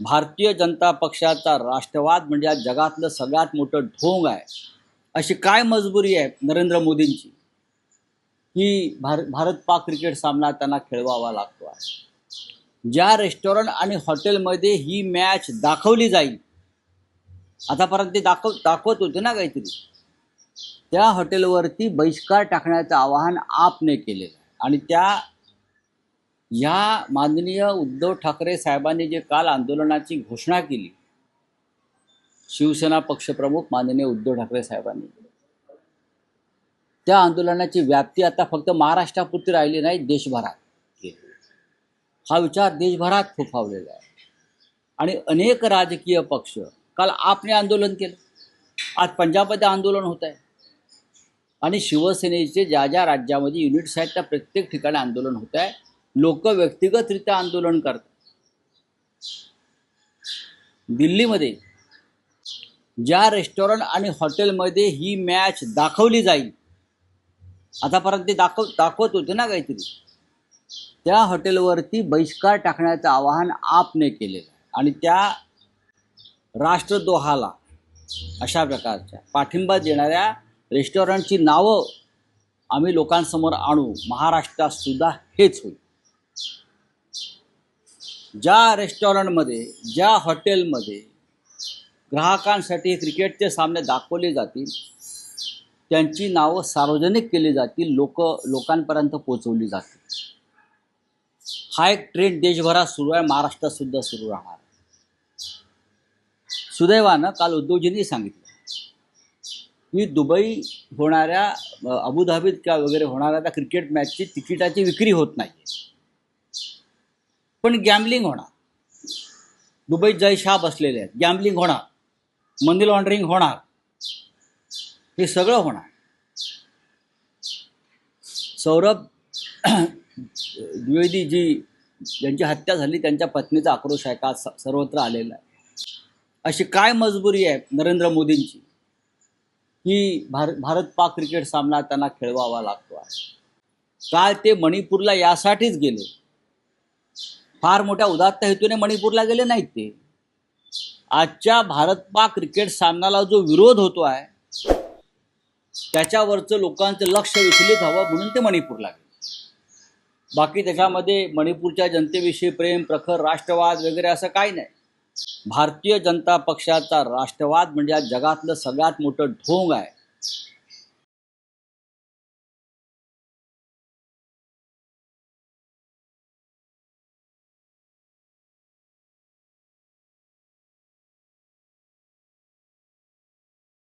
भारतीय जनता पक्षाचा राष्ट्रवाद म्हणजे आज जगातलं सगळ्यात मोठं ढोंग आहे. अशी काय मजबुरी आहे नरेंद्र मोदींची? की भार भारत पाक क्रिकेट सामना त्यांना खेळवावा लागतो आहे ज्या रेस्टॉरंट आणि हॉटेलमध्ये ही मॅच दाखवली जाईल आतापर्यंत ते दाखव दाखवत होते ना काहीतरी. त्या हॉटेलवरती बहिष्कार टाकण्याचं आवाहन आपने केलेलं आहे. आणि त्या या माननीय उद्धव ठाकरे साहेबांनी जे काल आंदोलनाची घोषणा केली शिवसेना पक्षप्रमुख माननीय उद्धव ठाकरे साहेबांनी. त्या आंदोलनाची व्याप्ती आता फक्त महाराष्ट्रापुरती राहिली नाही देशभरात हा विचार देशभरात फोफावलेला आहे. आणि अनेक राजकीय पक्ष काल आपने आंदोलन केलं. आज पंजाबमध्ये आंदोलन होत आहे. आणि शिवसेनेचे ज्या ज्या राज्यामध्ये युनिट्स आहेत त्या प्रत्येक ठिकाणी आंदोलन होत आहे लोक व्यक्तिगतरित्या आंदोलन करतात. दिल्लीमध्ये ज्या रेस्टॉरंट आणि हॉटेलमध्ये ही मॅच दाखवली जाईल आतापर्यंत ते दाखव दाखवत होते ना काहीतरी त्या हॉटेलवरती बहिष्कार टाकण्याचं आवाहन आपने केलेलं आहे. आणि त्या राष्ट्रद्रोहाला अशा प्रकारच्या पाठिंबा देणाऱ्या रेस्टॉरंटची नावं आम्ही लोकांसमोर आणू. महाराष्ट्रात सुद्धा हेच होईल. ज्या रेस्टॉरंटमध्ये ज्या हॉटेलमध्ये ग्राहकांसाठी क्रिकेटचे सामने दाखवले जातील त्यांची नावं सार्वजनिक केली जातील लोक लोकांपर्यंत पोचवली जातील. हा एक ट्रेंड देशभरात सुरू आहे महाराष्ट्रात सुद्धा सुरू राहणार सुदैवानं काल उद्योगजींनी सांगितलं की दुबई होणाऱ्या अबुधाबीत किंवा वगैरे होणाऱ्या त्या क्रिकेट मॅचची तिकिटाची विक्री होत नाही पण गॅमलिंग होणार. दुबईत जयशाह बसलेले आहेत. गॅम्बलिंग होणार. मनी लॉन्ड्रिंग होणार. हे सगळं होणार. सौरभ द्विवेदी जी ज्यांची हत्या झाली त्यांच्या पत्नीचा आक्रोश आहे. का सर्वत्र आलेला आहे. अशी काय मजबुरी आहे नरेंद्र मोदींची? की भार भारत पाक क्रिकेट सामना त्यांना खेळवावा लागतो आहे. काल ते मणिपूरला यासाठीच गेले. फार मोठ्या उदात्त हेतूने मणिपूरला गेले नाहीत ते. आजच्या भारत पाक क्रिकेट सामन्याला जो विरोध होतो आहे त्याच्यावरचं लोकांचं लक्ष विचलित हवं म्हणून ते मणिपूरला गेले. बाकी त्याच्यामध्ये मणिपूरच्या जनतेविषयी प्रेम प्रखर राष्ट्रवाद वगैरे असं काही नाही. भारतीय जनता पक्षाचा राष्ट्रवाद म्हणजे आज जगातलं सगळ्यात मोठं ढोंग आहे.